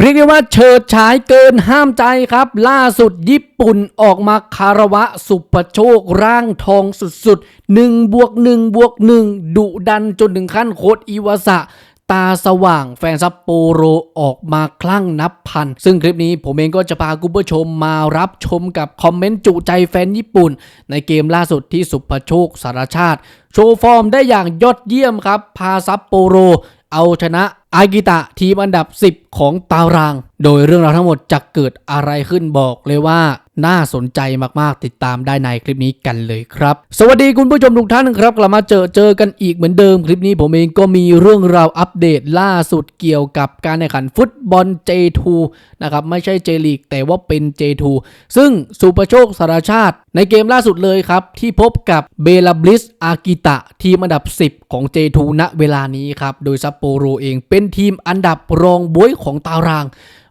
เรียกได้ว่าเฉิดฉายเกินห้ามใจครับ ล่าสุดญี่ปุ่นออกมาคารวะสุปโชคร่างทองสุดๆ1บวก1บวก1ดุดันจนถึงขั้นโคดอิวาสะตาสว่างแฟนซัปโปโรออกมาคลั่งนับพัน ซึ่งคลิปนี้ผมเองก็จะพาคุณผู้ชมมารับชมกับคอมเมนต์จุใจแฟนญี่ปุ่น ในเกมล่าสุดที่สุปโชคสารชาติ โชว์ฟอร์มได้อย่างยอดเยี่ยมครับ พาซัปโปโรเอาชนะ อากิตะทีมอันดับ 10 ของตาราง โดยเรื่องราวทั้งหมดจะเกิดอะไรขึ้นบอกเลยว่าน่าสนใจมากๆติดตามได้ในคลิปนี้กันเลยครับ สวัสดีคุณผู้ชมทุกท่านครับกลับมาเจอเจอกันอีกเหมือนเดิมคลิปนี้ผมเองก็มีเรื่องราวอัปเดตล่าสุดเกี่ยวกับการแข่งขันฟุตบอล J2 นะครับไม่ใช่ J ลีกแต่ว่าเป็น J2 ซึ่งสุประโชคสารชาติ ในเกมล่าสุดเลยครับ ที่พบกับเบลาบลิสอากิตะ ทีมอันดับ 10 ของ J2 ณเวลานี้ครับโดยซัปโปโรเองเป็นทีมอันดับรองบวยของตาราง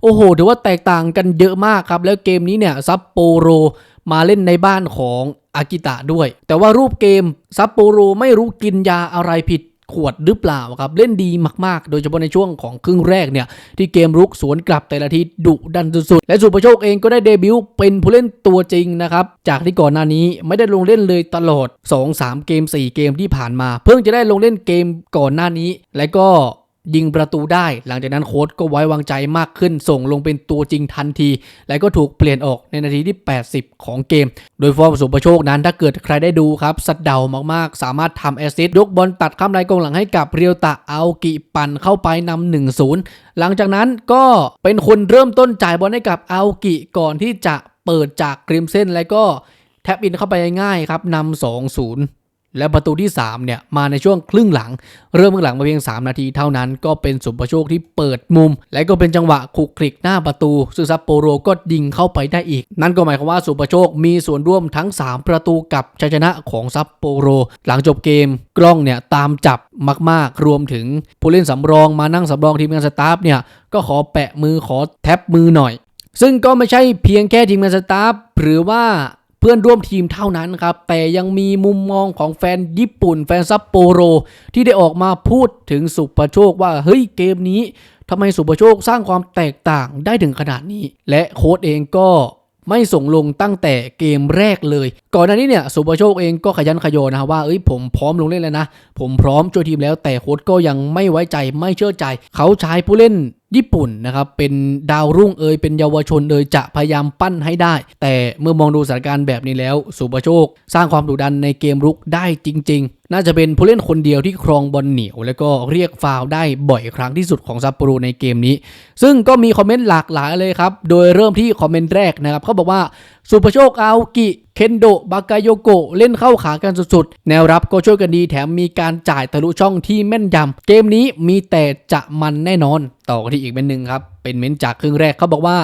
อ้โหถือว่าแตกต่างกันเยอะมากครับ แล้วเกมนี้เนี่ยซัปโปโรมาเล่นในบ้านของอากิตะด้วย แต่ว่ารูปเกมซัปโปโรไม่รู้กินยาอะไรผิดขวดหรือเปล่าครับ เล่นดีมากๆ โดยเฉพาะในช่วงของครึ่งแรกเนี่ย ที่เกมรุกสวนกลับแต่ละทีดุดันสุดๆ และสุประโชคเองก็ได้เดบิวต์เป็นผู้เล่นตัวจริงนะครับ จากที่ก่อนหน้านี้ไม่ได้ลงเล่นเลยตลอด 2-3 เกม 4 เกมที่ผ่านมา เพิ่งจะได้ลงเล่นเกมก่อนหน้านี้ และก็ ยิงประตูได้ หลังจากนั้นโค้ชก็ไว้วางใจมากขึ้น ส่งลงเป็นตัวจริงทันที และก็ถูกเปลี่ยนออกในนาทีที่ 80 ของเกม โดยฟอร์มสุประโชคนั้นถ้าเกิดใครได้ดูครับ สัดเดามากๆ สามารถทำแอสซิสต์ยกบอลตัดข้ามลายกองหลังให้กับเรียวตะเอากิปั่นเข้าไปนำ1-0 หลังจากนั้นก็เป็นคนเริ่มต้นจ่ายบอลให้กับเอากิก่อนที่จะเปิดจากกริมเส้นแล้วก็แท็บอินเข้าไปง่ายๆครับนำ2-0 และประตูที่ 3 เนี่ย มาในช่วงครึ่งหลัง เริ่มครึ่งหลังมาเพียง 3 นาทีเท่านั้นก็เป็นสุประโชคที่เปิดมุม และก็เป็นจังหวะคลุกคลิกหน้าประตู ซึ่งซัปโปโรก็ยิงเข้าไปได้อีก นั่นก็หมายความว่าสุประโชคมีส่วนร่วมทั้ง 3 ประตูกับชัยชนะของซัปโปโร หลังจบเกมกล้องเนี่ยตามจับมาก ๆ รวมถึงผู้เล่นสำรองมานั่งสำรองทีมงานสตาฟเนี่ยก็ขอแปะมือขอแท็บมือหน่อยซึ่งก็ไม่ใช่เพียงแค่ทีมงานสตาฟหรือว่า เพื่อนร่วมทีมเท่านั้นครับ แต่ยังมีมุมมองของแฟนญี่ปุ่น แฟนซัปโปโร ที่ได้ออกมาพูดถึงสุประโชคว่า เฮ้ยเกมนี้ทำไมสุประโชคสร้างความแตกต่างได้ถึงขนาดนี้ และโค้ชเองก็ไม่ส่งลงตั้งแต่เกมแรกเลย ก่อนหน้านี้เนี่ยสุประโชคเองก็ขยันขยโยนะครับว่าเอ้ยผมพร้อมลงเล่นแล้วนะ ผมพร้อมช่วยทีมแล้วแต่โค้ชก็ยังไม่ไว้ใจไม่เชื่อใจ เขาใช้ผู้เล่นญี่ปุ่นนะครับเป็นดาวรุ่งเอยเป็นเยาวชนเลยจะพยายามปั้นให้ได้ แต่เมื่อมองดูสถานการณ์แบบนี้แล้ว สุประโชค สร้างความดุดันในเกมรุกได้จริง ๆ น่าจะเป็นผู้เล่นคนเดียวที่ครองบอลเหนียว แล้วก็เรียกฟาวได้บ่อยครั้งที่สุดของซัปโปโรในเกมนี้ ซึ่งก็มีคอมเมนต์หลากหลายเลยครับ โดยเริ่มที่คอมเมนต์แรกนะครับเขาบอกว่า สุปโชคอากิเคนโดะบากาโยโกะเล่นเข้าขากันสุดๆ แนวรับก็ช่วยกันดีแถมมีการจ่ายทะลุช่องที่แม่นยำ เกมนี้มีแต่จะมันแน่นอน ต่อกันที่อีกเป็นหนึ่งครับ เป็นเม้นจากครึ่งแรกเขาบอกว่า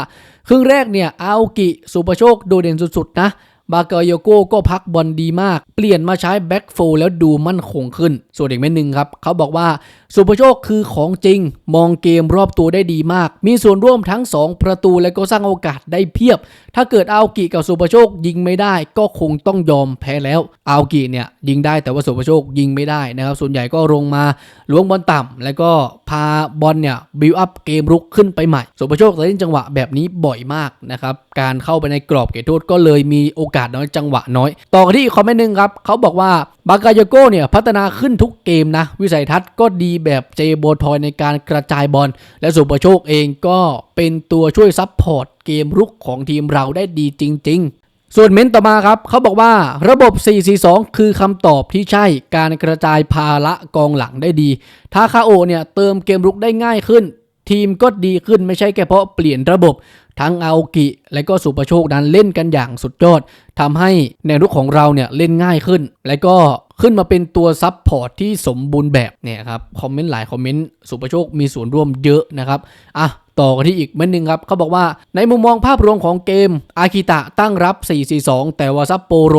ครึ่งแรกเนี่ยอากิสุปโชคโดดเด่นสุดๆนะบากาโยโกก็พักบอลดีมาก เปลี่ยนมาใช้แบ็กโฟแล้วดูมั่นคงขึ้น ส่วนอีกเม็ดหนึ่งครับ เขาบอกว่า สุภโชคคือของจริง มองเกมรอบตัวได้ดีมาก มีส่วนร่วมทั้ง 2 ประตูและก็สร้างโอกาสได้เพียบ ถ้าเกิดอากิกับสุภโชคยิงไม่ได้ ก็คงต้องยอมแพ้แล้วอากิเนี่ยยิงได้แต่ว่าสุภโชคยิงไม่ได้นะครับ ส่วนใหญ่ก็ลงมาล้วงบอลต่ำแล้วก็พาบอลเนี่ยบิวอัพเกมรุกขึ้นไปใหม่ สุภโชคเล่นจังหวะแบบนี้บ่อยมากนะครับการเข้าไปในกรอบเขตโทษก็เลยมีโอกาสน้อยจังหวะน้อย ต่อที่คอมเมนต์หนึ่งครับเขาบอกว่าบากายโกเนี่ยพัฒนาขึ้นทุกเกมนะวิสัยทัศน์ก็ดีแบบเจโบทอยในการกระจายบอลและสุประโชคเองก็เป็นตัวช่วยซับพอร์ตเกมรุกของทีมเราได้ดีจริง ๆส่วนเม้นต์ต่อมาครับ เขาบอกว่าระบบ 442 คือคำตอบที่ใช่การกระจายภาระกองหลังได้ดี ทาคาโอเนี่ยเติมเกมรุกได้ง่ายขึ้น ทีมก็ดีขึ้นไม่ใช่แค่เพราะเปลี่ยนระบบ ทั้งอาโอกิ และก็สุประโชคนั้นเล่นกันอย่างสุดยอดทำให้แนวรุกของเราเนี่ยเล่นง่ายขึ้น และก็ ขึ้นมาเป็นตัวซับพอร์ตที่สมบูรณ์แบบเนี่ยครับคอมเมนต์หลายคอมเมนต์สุประโชคมีส่วนร่วมเยอะนะครับอะต่อกันที่อีกเม็ดหนึ่งครับเขาบอกว่าในมุมมองภาพรวมของเกมอากิตะตั้งรับ 4-4-2 แต่ว่าซัปโปโร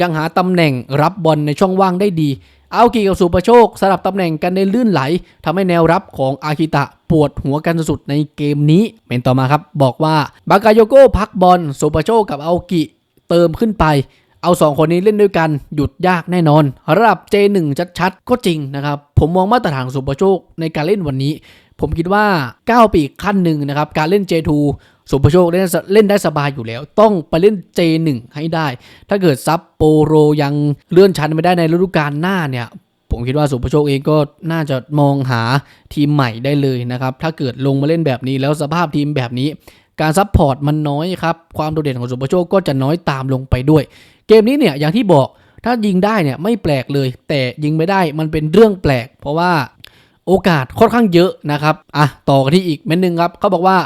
ยังหาตำแหน่งรับบอลในช่องว่างได้ดีอากิกับสุประโชคสลับตำแหน่งกันในลื่นไหลทำให้แนวรับของอากิตะปวดหัวกันสุดในเกมนี้เป็นต่อมาครับ บอกว่าบากาโยโกพักบอลสุประโชคกับอากิเติมขึ้นไป เอาสองคนนี้เล่นด้วยกันหยุดยากแน่นอน ระดับ J1 ชัดๆ ก็จริงนะครับ ผมมองมาตรฐานสุประโชคในการเล่นวันนี้ ผมคิดว่าก้าปีขั้นหนึ่งนะครับ การเล่น J2 สุภโชคเล่นเล่นได้สบายอยู่แล้ว ต้องไปเล่น J1 ให้ได้ ถ้าเกิดซับโปโรยังเลื่อนชั้นไม่ได้ในฤดูกาลหน้าเนี่ยผมคิดว่าสุภโชคเองก็น่าจะมองหาทีมใหม่ได้เลยนะครับ ถ้าเกิดลงมาเล่นแบบนี้แล้วสภาพทีมแบบนี้ การซัพพอร์ตมันน้อยครับ ความโดดเด่นของสุภโชคก็จะน้อยตามลงไปด้วย เกมนี้เนี่ยอย่างที่บอกถ้ายิงได้เนี่ยไม่แปลกเลย แต่ยิงไม่ได้มันเป็นเรื่องแปลก เพราะว่าโอกาสค่อนข้างเยอะนะครับอะต่อกันที่อีกเม็ดหนึ่งครับเขาบอกว่า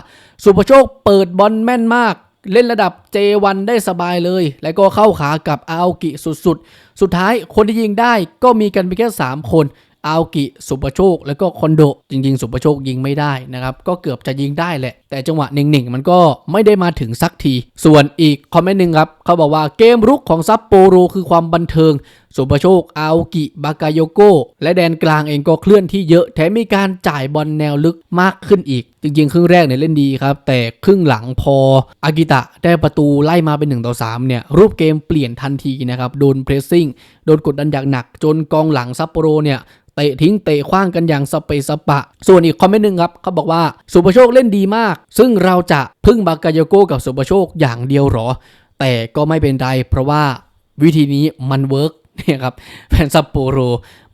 สุภโชคเปิดบอลแม่นมากเล่นระดับ J1 ได้สบายเลย แล้วก็เข้าขากับอาโอกิสุดๆ สุดท้ายคนที่ยิงได้ก็มีกันเพียงแค่ 3 คน อาโอกิ สุปโชค แล้วก็คอนโด จริง ๆ สุปโชคยิงไม่ได้นะครับ ก็เกือบจะยิงได้แหละ แต่จังหวะหนึ่งๆ มันก็ไม่ได้มาถึงสักที ส่วนอีกคอมเมนต์หนึ่งครับ เขาบอกว่าเกมรุกของซัปโปโรคือความบันเทิง สุปโชค อาโอกิ บากาโยโกและแดนกลางเองก็เคลื่อนที่เยอะ แถมมีการจ่ายบอลแนวลึกมากขึ้นอีก จริงๆ ครึ่งแรกเนี่ยเล่นดีครับ แต่ครึ่งหลังพออากิตะได้ประตูไล่มาเป็น1ต่อ3เนี่ยรูปเกมเปลี่ยนทันทีนะครับโดนเพรสซิ่งโดนกดดันอย่างหนัก จนกองหลังซัปโปโรเนี่ยเตะทิ้งเตะขว้างกันอย่างสเปซสปะ ส่วนอีกคอมเมนต์หนึ่งครับเขาบอกว่าสุปโชคเล่นดีมากซึ่งเราจะพึ่งบากายโกกับสุปโชคอย่างเดียวหรอ แต่ก็ไม่เป็นไรเพราะว่าวิธีนี้มันเวิร์กเนี่ยครับแฟนซัปโปโร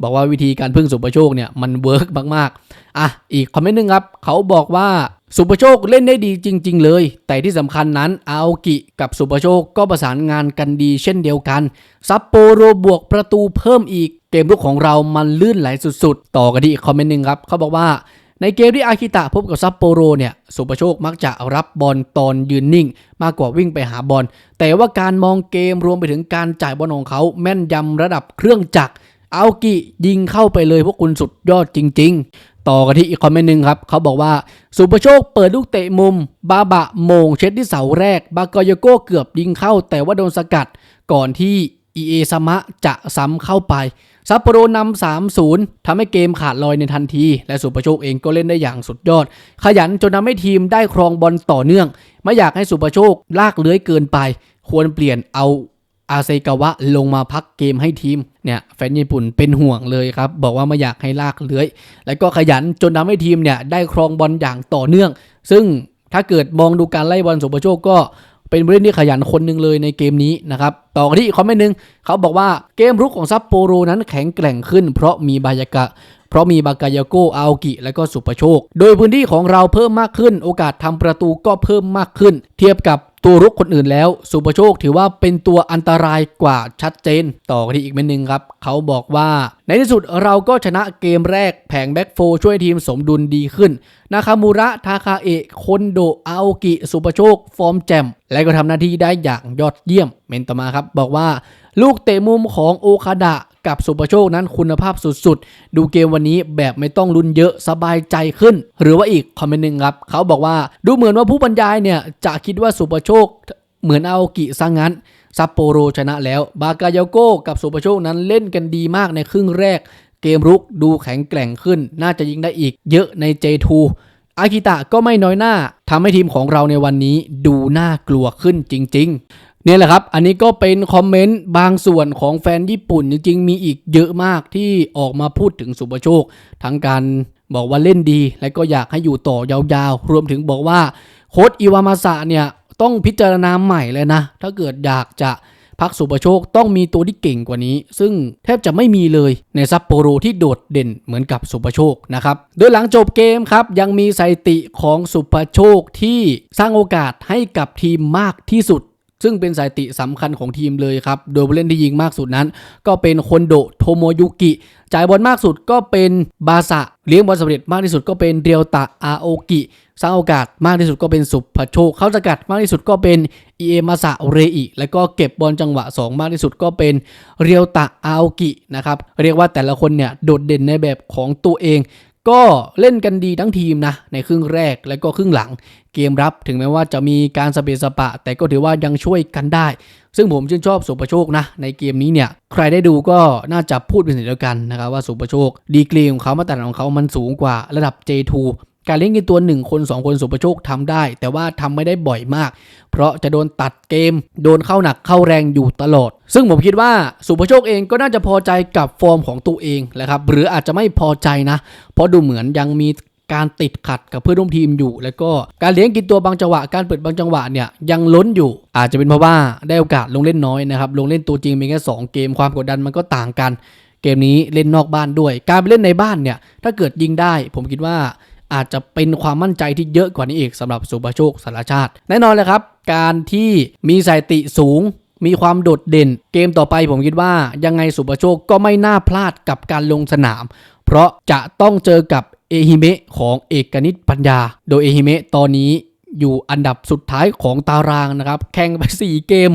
บอกว่าวิธีการพึ่งสุปโชคเนี่ยมันเวิร์กมากๆ อะ อีกคอมเมนต์หนึ่งครับ เขาบอกว่าสุปโชคเล่นได้ดีจริง ๆ เลย แต่ที่สำคัญนั้นอาโอกิกับสุปโชคก็ประสานงานกันดีเช่นเดียวกันซัปโปโรบวกประตูเพิ่มอีกเกมลุกของเรามันลื่นไหลสุด ๆ ต่อกันที่อีกคอมเมนต์หนึ่งครับ เขาบอกว่า ในเกมที่อากิตะพบกับซัปโปโรเนี่ยสุปโชคมักจะรับบอลตอนยืนนิ่ง มากกว่าวิ่งไปหาบอล แต่ว่าการมองเกมรวมไปถึงการจ่ายบอลของเขาแม่นยำระดับเครื่องจักรอากิยิงเข้าไปเลยพวกคุณสุดยอดจริง ๆ ต่อกันที่อีกคอมเมนต์หนึ่งครับ เขาบอกว่าสุปโชคเปิดลูกเตะมุม บาบะโมงเช็ดที่เสาแรก บากอยโกเกือบยิงเข้า แต่ว่าโดนสกัดก่อนที่ เอซามะจะซ้ำเข้าไปซัปโปโรนำ3-0ทำให้เกมขาดลอยในทันที และสุปโชคเองก็เล่นได้อย่างสุดยอด ขยันจนทำให้ทีมได้ครองบอลต่อเนื่อง ไม่อยากให้สุปโชคลากเลื้อยเกินไป ควรเปลี่ยนเอาอาเซกาวะลงมาพักเกมให้ทีมเนี่ยแฟนญี่ปุ่นเป็นห่วงเลยครับ บอกว่าไม่อยากให้ลากเลื้อย แล้วก็ขยันจนทำให้ทีมเนี่ยได้ครองบอลอย่างต่อเนื่อง ซึ่งถ้าเกิดมองดูการไล่บอลสุปโชคก็ เป็นผู้เล่นที่ขยันคนหนึ่งเลยในเกมนี้นะครับ ต่อกันที่คอมเมนต์หนึ่งเขาบอกว่าเกมรุกของซัปโปโรนั้นแข็งแกร่งขึ้น เพราะมีบายากะ เพราะมีบากายโกอาโอกิ และก็สุปโชค โดยพื้นที่ของเราเพิ่มมากขึ้น โอกาสทำประตูก็เพิ่มมากขึ้น เทียบกับ ตัวรุกคนอื่นแล้ว สุปโชคถือว่าเป็นตัวอันตรายกว่าชัดเจน ต่อกันที่อีกเมนหนึ่งครับ เขาบอกว่า ในที่สุดเราก็ชนะเกมแรกแผงแบ็กโฟช่วยทีมสมดุลดีขึ้น นาคามูระ ทาคาเอะคอนโดอาโอกิ สุปโชค ฟอร์มแจม และก็ทำหน้าที่ได้อย่างยอดเยี่ยม เมนต่อมาครับ บอกว่า ลูกเตะมุมของโอคาดะ กับสุปโชคนั้นคุณภาพสุดๆ ดูเกมวันนี้แบบไม่ต้องลุ้นเยอะสบายใจขึ้น หรือว่าอีกคอมเมนต์หนึ่งครับ เขาบอกว่าดูเหมือนว่าผู้บรรยายเนี่ยจะคิดว่าสุปโชคเหมือนเอากิซะงั้นซัปโปโรชนะแล้ว บากายโกกับสุปโชคนั้นเล่นกันดีมากในครึ่งแรก เกมรุกดูแข็งแกร่งขึ้น น่าจะยิงได้อีกเยอะใน J2 อากิตะก็ไม่น้อยหน้าทำให้ทีมของเราในวันนี้ดูน่ากลัวขึ้นจริง ๆ เนี่ยแหละครับ อันนี้ก็เป็นคอมเมนต์บางส่วนของแฟนญี่ปุ่น จริงๆ มีอีกเยอะมากที่ออกมาพูดถึงสุปโชค ทั้งการบอกว่าเล่นดี และก็อยากให้อยู่ต่อยาวๆ รวมถึงบอกว่าโค้ชอิวามาสะเนี่ยต้องพิจารณาใหม่เลยนะ ถ้าเกิดอยากจะพักสุปโชคต้องมีตัวที่เก่งกว่านี้ ซึ่งแทบจะไม่มีเลยในซัปโปโรที่โดดเด่นเหมือนกับสุปโชคนะครับ โดยหลังจบเกมครับ ยังมีสถิติของสุปโชคที่สร้างโอกาสให้กับทีมมากที่สุด ซึ่งเป็นสถิติสำคัญของทีมเลยครับ โดยผู้เล่นที่ยิงมากสุดนั้น ก็เป็นคนโดโทโมยุกิจ่ายบอลมากสุดก็เป็นบาสะเลี้ยงบอลสำเร็จมากที่สุดก็เป็นเรียวตะอาโอกิสร้างโอกาสมากที่สุดก็เป็นสุภโชค เข้าสกัดมากที่สุดก็เป็นเอเอมาสะเรอิแล้วก็เก็บบอลจังหวะ 2 มากที่สุดก็เป็นเรียวตะอาโอกินะครับเรียกว่าแต่ละคนเนี่ยโดดเด่นในแบบของตัวเอง ก็เล่นกันดีทั้งทีมนะในครึ่งแรกและก็ครึ่งหลัง เกมรับถึงแม้ว่าจะมีการสเปซสปะ แต่ก็ถือว่ายังช่วยกันได้ ซึ่งผมชื่นชอบสุปรโชคนะ ในเกมนี้เนี่ย ใครได้ดูก็น่าจะพูดเป็นเสียงเดียวกันนะครับว่าสุปรโชค ดีกรีของเขามาตรฐานของเขามันสูงกว่าระดับ J2 การเล่นกันตัว 1 คน 2 คนสุปโชคทำได้ แต่ว่าทำไม่ได้บ่อยมาก เพราะจะโดนตัดเกม โดนเข้าหนักเข้าแรงอยู่ตลอด ซึ่งผมคิดว่าสุปโชคเองก็น่าจะพอใจกับฟอร์มของตัวเองแหละครับหรืออาจจะไม่พอใจนะ เพราะดูเหมือนยังมีการติดขัดกับเพื่อนร่วมทีมอยู่ แล้วก็การเลี้ยงกินตัวบางจังหวะ การเปิดบางจังหวะเนี่ยยังล้นอยู่ อาจจะเป็นเพราะว่าได้โอกาสลงเล่นน้อยนะครับ ลงเล่นตัวจริงเพีแค่สองเกมความกดดันมันก็ต่างกัน เกมนี้เล่นนอกบ้านด้วย การไปเล่นในบ้านเนี่ย ถ้าเกิดยิงได้ ผมคิดว่า อาจจะเป็นความมั่นใจที่เยอะกว่านี้อีกสำหรับสุภโชคสารชาติ แน่นอนเลยครับ การที่มีสถิติสูง มีความโดดเด่น เกมต่อไปผมคิดว่ายังไงสุภโชคก็ไม่น่าพลาดกับการลงสนาม เพราะจะต้องเจอกับเอฮิเมะของเอกนิตปัญญา โดยเอฮิเมะตอนนี้อยู่อันดับสุดท้ายของตารางนะครับ แข่งไป 4 เกม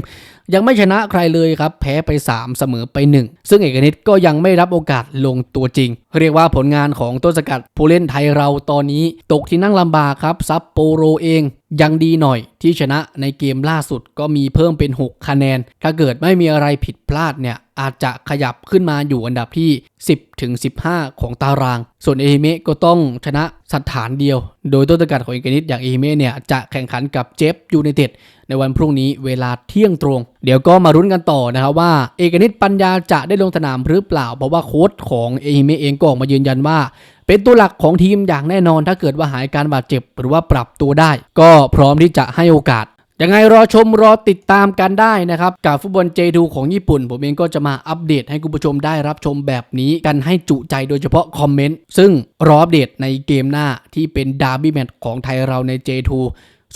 ยังไม่ชนะใครเลยครับ แพ้ไป 3 เสมอไป 1 ซึ่งเอกนิตก็ยังไม่รับโอกาสลงตัวจริง เรียกว่าผลงานของต้นสกัดผู้เล่นไทยเราตอนนี้ตกที่นั่งลำบากครับซับโปโรเองยังดีหน่อยที่ชนะในเกมล่าสุดก็มีเพิ่มเป็น 6 คะแนน ถ้าเกิดไม่มีอะไรผิดพลาดเนี่ยอาจจะขยับขึ้นมาอยู่อันดับที่ 10ถึง15 ของตาราง ส่วนเอฮิเมะก็ต้องชนะสถานเดียว โดยต้นสกัดของเอกนิตอย่างเอฮิเมะเนี่ยจะแข่งขันกับเจฟยูไนเต็ดในวันพรุ่งนี้เวลาเที่ยงตรง เดี๋ยวก็มารุ้นกันต่อนะครับว่าเอกนิตปัญญาจะได้ลงสนามหรือเปล่า เพราะว่าโค้ชของเอฮิเมะเองก็ออกมายืนยันว่า เป็นตัวหลักของทีมอย่างแน่นอน ถ้าเกิดว่าหายการบาดเจ็บหรือว่าปรับตัวได้ ก็พร้อมที่จะให้โอกาสยังไงรอชมรอติดตามกันได้นะครับ กับฟุตบอล J2 ของญี่ปุ่น ผมเองก็จะมาอัปเดตให้คุณผู้ชมได้รับชมแบบนี้กันให้จุใจโดยเฉพาะคอมเมนต์ ซึ่งรออัปเดตในเกมหน้าที่เป็นดาร์บี้แมตช์ของไทยเราใน J2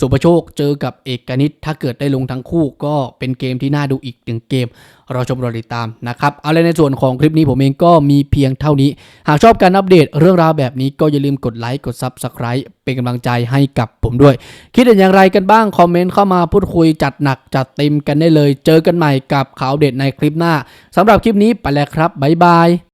สุภโชคเจอกับเอกนิตถ้าเกิดได้ลงทั้งคู่ก็เป็นเกมที่น่าดูอีกหนึ่งเกมรอชมรอติดตามนะครับเอาลยในส่วนของคลิปนี้ผมเองก็มีเพียงเท่านี้ หากชอบการอัปเดตเรื่องราวแบบนี้ก็อย่าลืมกดไลค์กด Subscribe เป็นกำลังใจให้กับผมด้วย คิดเห็นอย่างไรกันบ้าง คอมเมนต์เข้ามาพูดคุยจัดหนักจัดเต็มกันได้เลย เจอกันใหม่กับข่าวเด็ดในคลิปหน้าสำหรับคลิปนี้ไปแล้วครับบ๊ายบาย